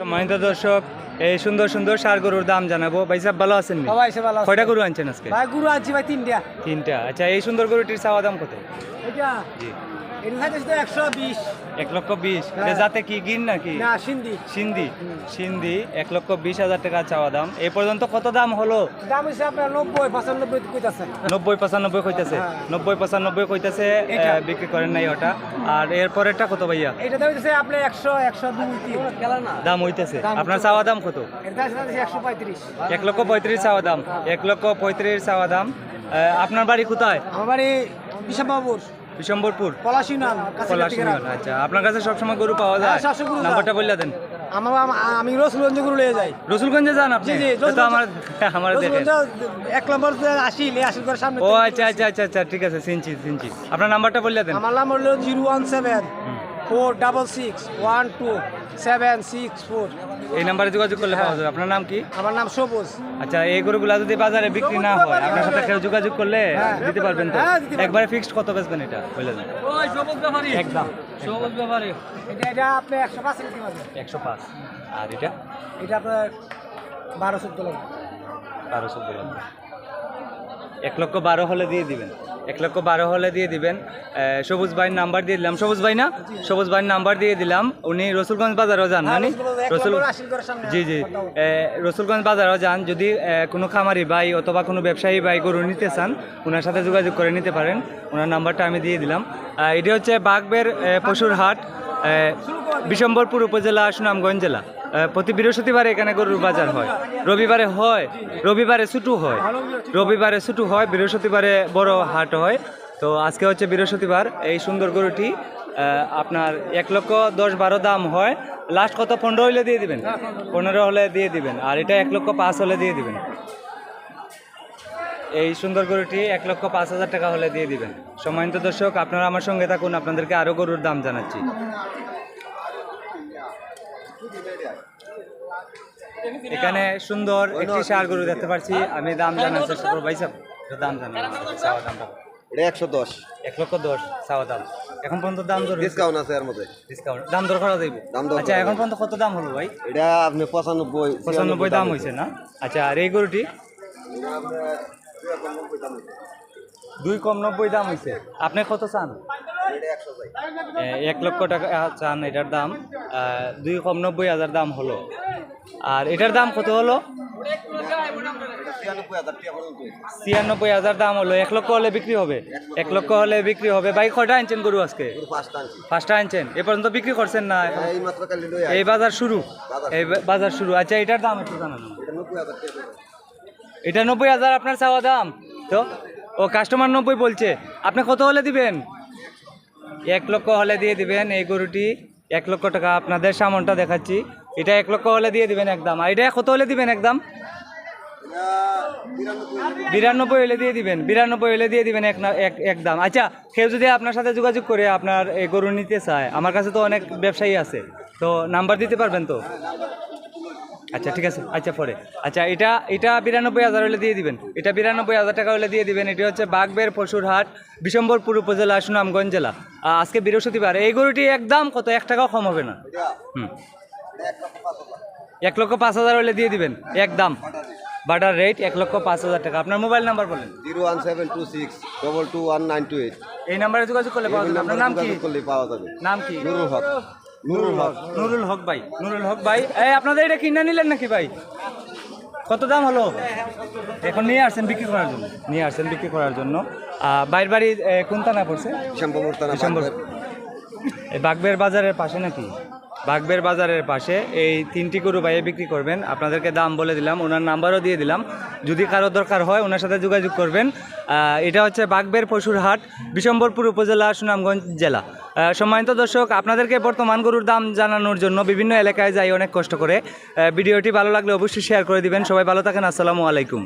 সম্মানিত দর্শক এই সুন্দর সুন্দর সার গরুর দাম জানাব। ভাই সাহেব ভালো আছেন নি? সবাই ভালো আছে। কয়টা গরু আনছেন আজকে? ভাই গরু আনছি ভাই তিনটা। তিনটা। আচ্ছা এই সুন্দর গরুটির চাওয়া দাম কত? এটা জি। এক লক্ষ বিশ। হ্যাঁ। যাতে কি গিন নাকি? সিন্ধি। সিন্ধি। সিন্ধি এক লক্ষ বিশ হাজার টাকা চাওয়া দাম। এই পর্যন্ত কত দাম হলো? দাম হচ্ছে আপনার নব্বই পঁচানব্বই কইতাছে। নব্বই পঁচানব্বই কইতেছে। হ্যাঁ। নব্বই পঁচানব্বই কইতেছে বিক্রি করেন নাই ওটা। আর এর পরেরটা কত ভাইয়া? এটা দাম হচ্ছে আপনার একশো একশো দুই দাম হইতেছে। আপনার চাওয়া দাম কত? একশো পঁয়ত্রিশ। এক লক্ষ পঁয়ত্রিশ চাওয়া দাম। এক লক্ষ পঁয়ত্রিশ চাওয়া দাম। আপনার বাড়ি কোথায়? আমার বাড়ি বিশম্বরপুর? পলাশিনাল পলাশিনাল আচ্ছা আপনার কাছে সবসময় গরু পাওয়া যায়? হ্যাঁ, নাম্বারটা বললেন বললে দেন। আমার আমি রসুলগঞ্জে গরু নিয়ে যাই। রসুলগঞ্জে যান আপনি? জি জি আমার আমার এক নম্বর যে আসি লে আসির করে সামনে ও আচ্ছা আচ্ছা আচ্ছা আচ্ছা ঠিক আছে চিনছি চিনছি আপনার নাম্বারটা বললে দেন। আমার নাম হলো zero one seven. Four double six one two seven six four. এই নাম্বারে যোগাযোগ করলে পাওয়া যাবে। আপনার নাম কি? আমার নাম সবুজ। আচ্ছা এই গরুগুলা যদি বাজারে বিক্রি না হয় আপনার সাথে কেউ যোগাযোগ করলে হ্যাঁ। দিতে পারবেন তো? হ্যাঁ। একবারে ফিক্সড কত বেচবেন এটা? বলে দেন। একদম। এটা এটা আপনি একশো পাঁচ একশো পাঁচ। আর এটা? এটা আপনার বারো চোদ্দ লাগবে বারো চোদ্দ লাগবে। এক লক্ষ বারো হলে দিয়ে দিবেন। এক লক্ষ বারো হলে দিয়ে দিবেন। সবুজ ভাইয়ের নাম্বার দিয়ে দিলাম। সবুজ ভাই না? সবুজ ভাইয়ের নাম্বার দিয়ে দিলাম। উনি রসুলগঞ্জ বাজারও যান মানে রসুল জি জি। রসুলগঞ্জ বাজারও যান। যদি কোনো খামারি ভাই অথবা কোনো ব্যবসায়ী ভাই গরু নিতে চান ওনার সাথে যোগাযোগ করে নিতে পারেন। ওনার নাম্বারটা আমি দিয়ে দিলাম। এটি হচ্ছে বাগবের আহ, পশুর হাট বিশম্বরপুর উপজেলা সুনামগঞ্জ জেলা। প্রতি বৃহস্পতিবার এখানে গরুর বাজার হয়। রবিবারে হয়, রবিবারে ছুটু হয়। রবিবারে ছুটু হয়, বৃহস্পতিবারে বড় হাট হয়। তো আজকে হচ্ছে বৃহস্পতিবার, এই সুন্দর গরুটি আপনার এক লক্ষ দশ বারো দাম হয়। লাস্ট কত? পনেরো হলে দিয়ে দিবেন? পনেরো হলে দিয়ে দিবেন। আর এটা এক লক্ষ পাঁচ হলে দিয়ে দিবেন। এই সুন্দর গরুটি এক লক্ষ পাঁচ হাজার টাকা হলে দিয়ে দিবেন। সম্মানিত দর্শক, আপনারা আমার সঙ্গে থাকুন, আপনাদেরকে আরও গরুর দাম জানাচ্ছি। এখানে সুন্দর একটি সার গরু দেখতে পারছি আমি দাম জানার চেষ্টা করব। ভাই সাহেব দাম জানা চাওয়া দামটা এটা একশো দশ। এক লক্ষ দশ চাওয়া দাম। এখন পর্যন্ত দাম দর ডিসকাউন্ট আছে এর মধ্যে। ডিসকাউন্ট দাম দর করা যাইবে? দাম দর আচ্ছা এখন পর্যন্ত কত দাম হলো ভাই? এটা আপনি পঁচানব্বই পঁচানব্বই দাম হয়েছে। না? আচ্ছা আর এই গরুটি? দুই কম নব্বই দাম হয়েছে আপনি কত চান? এক লক্ষ টাকা চান এটার দাম। দুই কম নব্বই হাজার দাম হলো। আর এটার দাম কত হলো? ছিয়ানব্বই হাজার দাম হলো। এক লক্ষ হলে বিক্রি হবে? এক লক্ষ হলে বিক্রি হবে। ভাই, কয়টা আনছেন গরু আজকে? পাঁচটা আনছি আনছেন। এ পর্যন্ত বিক্রি করছেন না এই বাজার শুরু। এই বাজার শুরু। আচ্ছা এটার দাম একটু জানান। এটা নব্বই হাজার আপনার চাওয়া দাম। তো, ও কাস্টমার নব্বই বলছে। আপনি কত হলে দিবেন? এক লক্ষ হলে দিয়ে দিবেন এই গরুটি। এক লক্ষ টাকা আপনাদের সামনটা দেখাচ্ছি। এটা এক লক্ষ হলে দিয়ে দিবেন একদম। আর এটা কত হলে দিবেন একদম? বিরানব্বই হলে দিয়ে দিবেন। বিরানব্বই হলে দিয়ে দিবেন এক একদম আচ্ছা কেউ যদি আপনার সাথে যোগাযোগ করে আপনার এই গরু নিতে চায়, আমার কাছে তো অনেক ব্যবসায়ী আছে। তো নাম্বার দিতে পারবেন তো? আচ্ছা ঠিক আছে। আচ্ছা পরে। আচ্ছা এটা এটা বিরানব্বই হাজার হলে দিয়ে দিবেন। এটা বিরানব্বই হাজার টাকা হলে দিয়ে দিবেন। এটি হচ্ছে বাগবের পশুর হাট বিশম্বরপুর উপজেলা সুনামগঞ্জ জেলা। আজকে বৃহস্পতিবার। এই গরুটি একদম কত? এক টাকাও কম হবে না। হুম। এক লক্ষ পাঁচ হাজার হলে দিয়ে দিবেন। একদম। বাটার রেট এক লক্ষ পাঁচ হাজার টাকা। আপনার মোবাইল নাম্বার বলেন। Zero one seven two six double two one nine two eight. এই নাম্বারে যোগাযোগ করলে পাওয়া যাবে। আপনার নাম কি? করলে পাওয়া যাবে। নাম কি? নুরুল হক। নুরুল হক। নুরুল হক ভাই। নুরুল হক ভাই। এই আপনাদের এটা কিনে নিলেন নাকি ভাই? কত দাম হলো? এখন নিয়ে আসছেন বিক্রি করার জন্য। নিয়ে আসছেন বিক্রি করার জন্য। বাইর বাড়ি কোন থানা পড়ছে? বাগবের। বাজারের পাশে নাকি? বাগবের বাজারের পাশে এই তিনটি গরু বাইরে বিক্রি করবেন। আপনাদেরকে দাম বলে দিলাম ওনার নাম্বারও দিয়ে দিলাম। যদি কারও দরকার হয় ওনার সাথে যোগাযোগ করবেন। এটা হচ্ছে বাগবের পশুর হাট বিশম্বরপুর উপজেলা সুনামগঞ্জ জেলা। সম্মানিত দর্শক, আপনাদেরকে বর্তমান গরুর দাম জানানোর জন্য বিভিন্ন এলাকায় যাই অনেক কষ্ট করে। ভিডিওটি ভালো লাগলে অবশ্যই শেয়ার করে দিবেন। সবাই ভালো থাকেন, আসসালামু আলাইকুম।